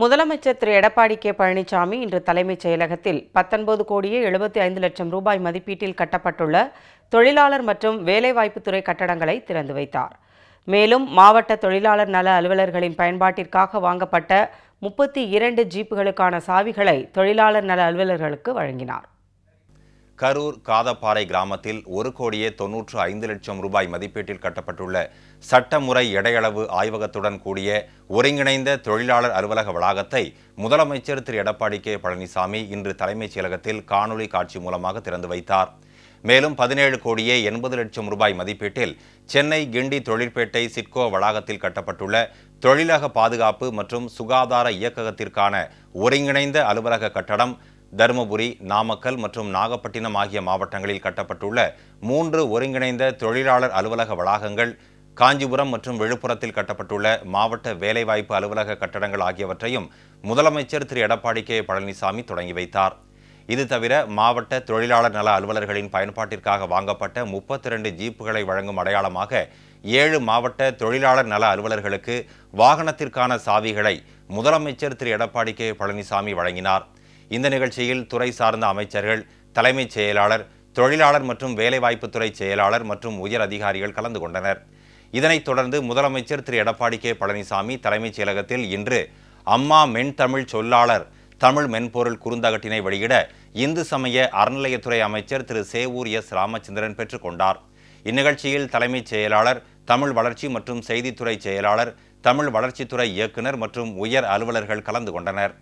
முதலமைச்சர் திரு. எடப்பாடி கே. பழனிசாமி இன்று தலைமைச் செயலகத்தில் பத்தொன்பது கோடியே எழுபத்தி ஐந்து லட்சம் ரூபாய் மதிப்பீட்டில் கட்டப்பட்டுள்ள தொழிலாளர் மற்றும் வேலைவாய்ப்புத்துறை கட்டடங்களை திறந்து வைத்தார். மேலும் மாவட்ட தொழிலாளர் நல அலுவலர்களின் பயன்பாட்டிற்காக வாங்கப்பட்ட முப்பத்தி இரண்டு ஜீப்புகளுக்கான சாவிகளை தொழிலாளர் நல அலுவலர்களுக்கு வழங்கினார். கரூர் காதப்பாறை கிராமத்தில் ஒரு கோடியே தொன்னூற்று ஐந்து லட்சம் ரூபாய் மதிப்பீட்டில் கட்டப்பட்டுள்ள சட்டமுறை எடையளவு ஆய்வகத்துடன் கூடிய ஒருங்கிணைந்த தொழிலாளர் அலுவலக வளாகத்தை முதலமைச்சர் திரு எடப்பாடி கே பழனிசாமி இன்று தலைமைச் செயலகத்தில் காணொலி காட்சி மூலமாக திறந்து வைத்தார். மேலும் பதினேழு கோடியே எண்பது லட்சம் ரூபாய் மதிப்பீட்டில் சென்னை கிண்டி தொழிற்பேட்டை சிட்கோ வளாகத்தில் கட்டப்பட்டுள்ள தொழிலக பாதுகாப்பு மற்றும் சுகாதார இயக்ககத்திற்கான ஒருங்கிணைந்த அலுவலக கட்டடம் தருமபுரி நாமக்கல் மற்றும் நாகப்பட்டினம் ஆகிய மாவட்டங்களில் கட்டப்பட்டுள்ள மூன்று ஒருங்கிணைந்த தொழிலாளர் அலுவலக வளாகங்கள் காஞ்சிபுரம் மற்றும் விழுப்புரத்தில் கட்டப்பட்டுள்ள மாவட்ட வேலைவாய்ப்பு அலுவலக கட்டடங்கள் ஆகியவற்றையும் முதலமைச்சர் திரு. எடப்பாடி கே. பழனிசாமி தொடங்கி வைத்தார். இது தவிர மாவட்ட தொழிலாளர் நல அலுவலர்களின் பயன்பாட்டிற்காக வாங்கப்பட்ட முப்பத்தி இரண்டு ஜீப்புகளை வழங்கும் அடையாளமாக ஏழு மாவட்ட தொழிலாளர் நல அலுவலர்களுக்கு வாகனத்திற்கான சாவிகளை முதலமைச்சர் திரு. எடப்பாடி கே. பழனிசாமி வழங்கினார். இந்த நிகழ்ச்சியில் துறை சார்ந்த அமைச்சர்கள் தலைமைச் செயலாளர் தொழிலாளர் மற்றும் வேலைவாய்ப்புத்துறை செயலாளர் மற்றும் உயர் அதிகாரிகள் கலந்து கொண்டனர். இதனைத் தொடர்ந்து முதலமைச்சர் திரு. எடப்பாடி கே. பழனிசாமி தலைமைச் செயலகத்தில் இன்று அம்மா மென்தமிழ் சொல்லாளர் தமிழ் மென்பொருள் குறுந்தகட்டினை வெளியிட இந்து சமய அறநிலையத்துறை அமைச்சர் திரு. சேவூர் எஸ். ராமச்சந்திரன் பெற்றுக்கொண்டார் இந்நிகழ்ச்சியில் தலைமைச் செயலாளர் தமிழ் வளர்ச்சி மற்றும் செய்தித்துறை செயலாளர் தமிழ் வளர்ச்சித்துறை இயக்குனர் மற்றும் உயர் அலுவலர்கள் கலந்து கொண்டனர்.